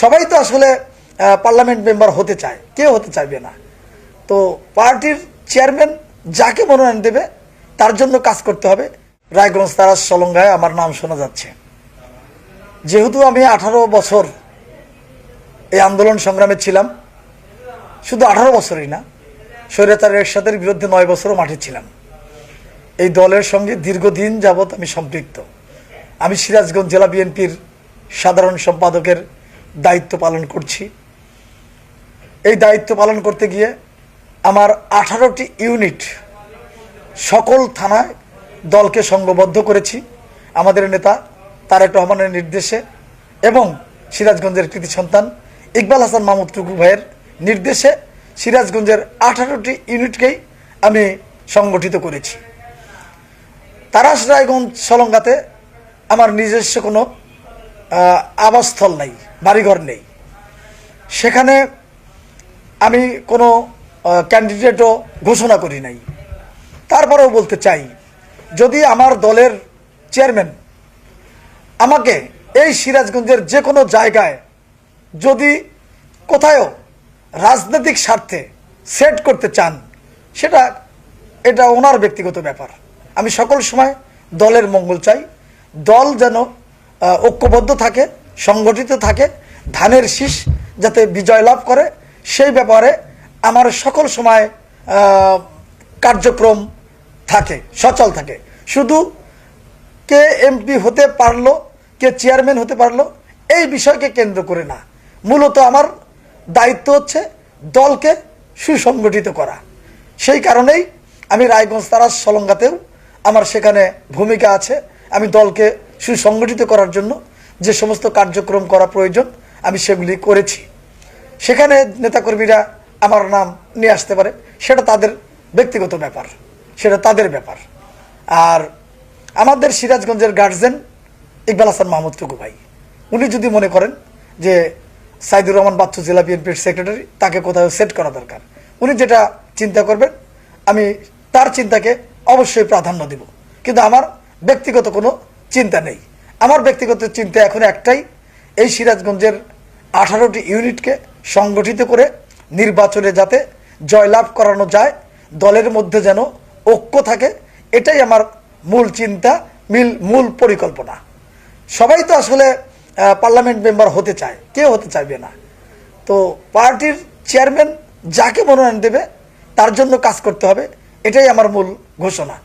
সবাই তো আসলে পার্লামেন্ট মেম্বার হতে চায়। কেউ হতে চাইবে না। তো পার্টির চেয়ারম্যান যাকে মনোনয়ন দেবে, তার জন্য কাজ করতে হবে। রায়গঞ্জ তারাস সলঙ্গায় আমার নাম শোনা যাচ্ছে। যেহেতু আমি আঠারো বছর এই আন্দোলন সংগ্রামে ছিলাম, শুধু আঠারো বছরই না স্বৈরাচার এরশাদের বিরুদ্ধে নয় বছরও মাঠে ছিলাম। এই দলের সঙ্গে দীর্ঘদিন যাবৎ আমি সম্পৃক্ত। আমি সিরাজগঞ্জ জেলা বিএনপির সাধারণ সম্পাদকের দায়িত্ব পালন করছি। এই দায়িত্ব পালন করতে গিয়ে আমার আঠারোটি ইউনিট সকল থানায় দলকে সংঘবদ্ধ করেছি। আমাদের নেতা তারেক রহমানের নির্দেশে এবং সিরাজগঞ্জের কৃতি সন্তান ইকবাল হাসান মাহমুদ টুকু ভাইয়ের নির্দেশে সিরাজগঞ্জের আঠারোটি ইউনিটকেই আমি সংগঠিত করেছি। তারাস রায়গঞ্জ সলঙ্গাতে আমার নিজস্ব কোনো আবাসস্থল নাই। বাড়িঘর নেই। সেখানে আমি কোনো ক্যান্ডিডেটও ঘোষণা করি নাই। তারপরেও বলতে চাই, যদি আমার দলের চেয়ারম্যান আমাকে এই সিরাজগঞ্জের যে কোনো জায়গায় যদি কোথায়ও রাজনৈতিক স্বার্থে সেট করতে চান, সেটা, এটা ওনার ব্যক্তিগত ব্যাপার। আমি সকল সময় দলের মঙ্গল চাই। দল যেন ঐক্যবদ্ধ থাকে, সংগঠিত থাকে ধানের শীষ যাতে বিজয় লাভ করে, সেই ব্যাপারে আমার সকল সময় কার্যক্রম থাকে, সচল থাকে। শুধু কে এমপি হতে পারল, কে চেয়ারম্যান হতে পারল, এই বিষয়কে কেন্দ্র করে না। মূলত আমার দায়িত্ব হচ্ছে দলকে সুসংগঠিত করা। সেই কারণেই আমি রায়গঞ্জ তারাস সলঙ্গাতেও আমার সেখানে ভূমিকা আছে। আমি দলকে সুসংগঠিত করার জন্য যে সমস্ত কার্যক্রম করা প্রয়োজন আমি সেগুলি করেছি। সেখানে নেতাকর্মীরা আমার নাম নিয়ে আসতে পারে। সেটা তাদের ব্যক্তিগত ব্যাপার। সেটা তাদের ব্যাপার। আর আমাদের সিরাজগঞ্জের গার্জেন ইকবাল হাসান মাহমুদ টুকু ভাই, উনি যদি মনে করেন যে সাইদুর রহমান বাচ্চু জেলা বিএনপির সেক্রেটারি তাকে কোথাও সেট করা দরকার। উনি যেটা চিন্তা করবেন, আমি তার চিন্তাকে অবশ্যই প্রাধান্য দিব। কিন্তু আমার ব্যক্তিগত কোনো চিন্তা নেই। আমার ব্যক্তিগত চিন্তা এখন একটাই, এই সিরাজগঞ্জের আঠারোটি ইউনিটকে সংগঠিত করে নির্বাচনে যাতে জয়লাভ করানো যায়, দলের মধ্যে যেন ঐক্য থাকে, এটাই আমার মূল চিন্তা, মিল, মূল পরিকল্পনা। সবাই তো আসলে পার্লামেন্ট মেম্বার হতে চায়, কেউ হতে চাইবে না। তো পার্টির চেয়ারম্যান যাকে মনোনয়ন দেবে, তার জন্য কাজ করতে হবে, এটাই আমার মূল ঘোষণা।